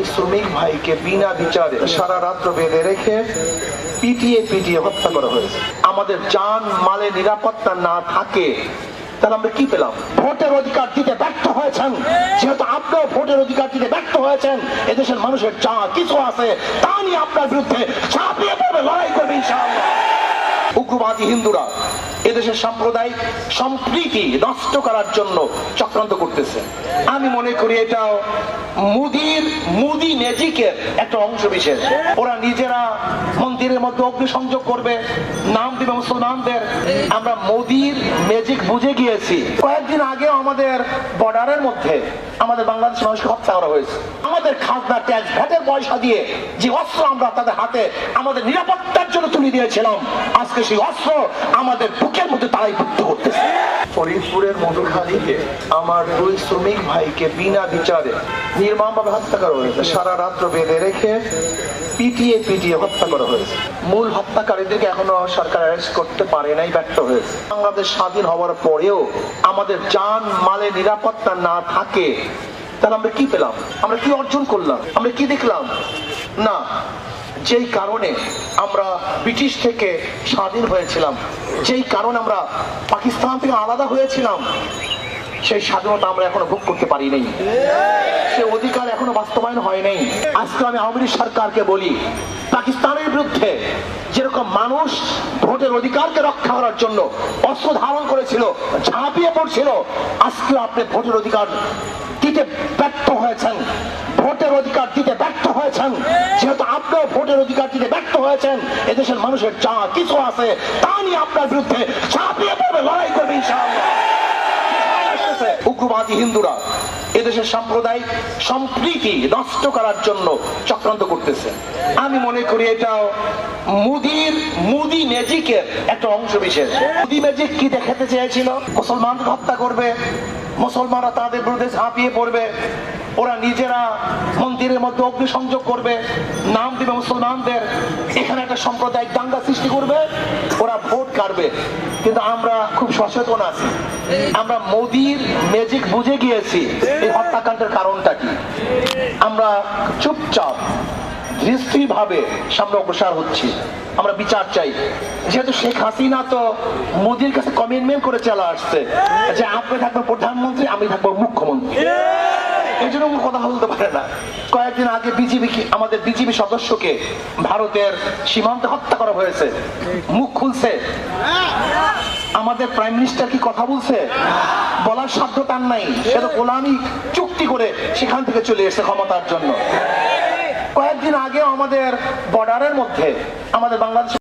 দুই শ্রমিক ভাইকে বিনা বিচারে সারা রাত্র বেঁধে রেখে পিটিয়ে পিটিয়ে হত্যা করা হয়েছে। আমাদের যান মালে নিরাপত্তা না থাকে ভোটের অধিকার ব্যর্থ হয়েছেন। আপনিও ভোটের অধিকার ব্যর্থ হয়েছেন, এদেশের মানুষের কিছু আছে, তা নিয়ে আপনার বিরুদ্ধে লড়াই উগ্রবাদী হিন্দুরা এদেশের সাম্প্রদায়িক সম্প্রীতি নষ্ট করার জন্য চক্রান্ত করতেছে। আমি মনে করি এটা মুদির, মুদি ম্যাজিকের একটা অংশ বিশেষ। ওরা নিজেরা মন্দিরের মধ্যে অগ্নিসংযোগ করবে, নাম দিবে মুসলমানদের। আমরা মোদির ম্যাজিক বুঝে গিয়েছি। কয়েকদিন আগেও আমাদের বর্ডারের মধ্যে আমাদের বাংলাদেশ মানুষকে হত্যা করা হয়েছে। আমাদের খাজনা, ট্যাক্স, ভ্যাটের পয়সা দিয়ে যে অস্ত্র আমরা তাদের হাতে আমাদের নিরাপত্তার জন্য তুলে দিয়েছিলাম, আজকে সেই অস্ত্র আমাদের ফরিদপুরের মধুখালীতে আমার দুই শ্রমিক ভাইকে বিনা বিচারে নির্মমভাবে হত্যা করা হয়েছে। সারা রাত্র বেঁধে রেখে পিটিয়ে পিটিয়ে হত্যা করা হয়েছে। মূল হত্যাকারীদেরকে এখনও সরকার অ্যারেস্ট করতে পারে নাই, ব্যর্থ হয়েছে। বাংলাদেশ স্বাধীন হওয়ার পরেও আমাদের যান মালে নিরাপত্তা না থাকে, তাহলে আমরা কি পেলাম? আমরা কি অর্জন করলাম? আমরা কি দেখলাম? না। যেই কারণে আমরা ব্রিটিশ থেকে স্বাধীন হয়েছিলাম, যেই কারণে আমরা পাকিস্তান থেকে আলাদা হয়েছিলাম, সেই স্বাধীনতা আমরা এখনও ভোগ করতে পারি নাই সে অধিকার এখনও বাস্তবায়ন হয় নাই আজকে আমি আওয়ামী লীগ সরকারকে বলি, পাকিস্তানের বিরুদ্ধে যেরকম মানুষ ভোটের অধিকারকে রক্ষা করার জন্য অস্ত্র ধারণ করেছিল, ঝাঁপিয়ে পড়ছিল, আজকে আপনি ভোটের অধিকার দিতে ব্যর্থ হয়েছেন। ভোটের অধিকার দিতে ব্যর্থ হয়েছেন। যেহেতু আপনার ভোটের অধিকার দিতে ব্যর্থ হয়েছেন, এদেশের মানুষের যা কিছু আছে তা নিয়ে আপনার বিরুদ্ধে ঝাঁপিয়ে পড়বে, লড়াই করবে উগ্রবাদী হিন্দুরা এদেশের সাম্প্রদায়িক সম্প্রীতি নষ্ট করার জন্য চক্রান্ত করতেছে। আমি মনে করি এটা মুদির, মুদি ম্যাজিকের একটা অংশ বিশেষ। মুদি ম্যাজিক কি দেখাতে চেয়েছিল? মুসলমানকে হত্যা করবে, মুসলমানরা তাদের বিরুদ্ধে ঝাঁপিয়ে পড়বে। ওরা নিজেরা মন্দিরের মধ্যে অগ্নিসংযোগ করবে। নাম দিবে মুসলমানদের। এখানে একটা সাম্প্রদায়িক দাঙ্গা সৃষ্টি করবে। ওরা ভোট কাটবে কিন্তু আমরা খুব সচেতন আছি। আমরা মোদির ম্যাজিক বুঝে গিয়েছি এই হত্যাকাণ্ডের কারণটা কি। আমরা চুপচাপ ভাবে সামনে অগ্রসর হচ্ছি। আমরা বিচার চাই। যেহেতু শেখ হাসিনা তো মোদির কাছে কমিটমেন্ট করে চলে আসছে। যে আপনি থাকবেন প্রধানমন্ত্রী, আমি থাকব মুখ্যমন্ত্রী। এই জন্য কথা বলতে পারে না। কয়েকদিন আগে বিজিবি আমাদের বিজিবি সদস্যকে ভারতের সীমান্তে হত্যা করা হয়েছে। মুখ খুলছে। আমাদের প্রাইম মিনিস্টার কি কথা বলছে? বলার সাধ্য তার নাই। সে তো গোলামি চুক্তি করে সেখান থেকে চলে এসেছে ক্ষমতার জন্য। কয়েকদিন আগে আমাদের বর্ডারের মধ্যে আমাদের বাংলাদেশ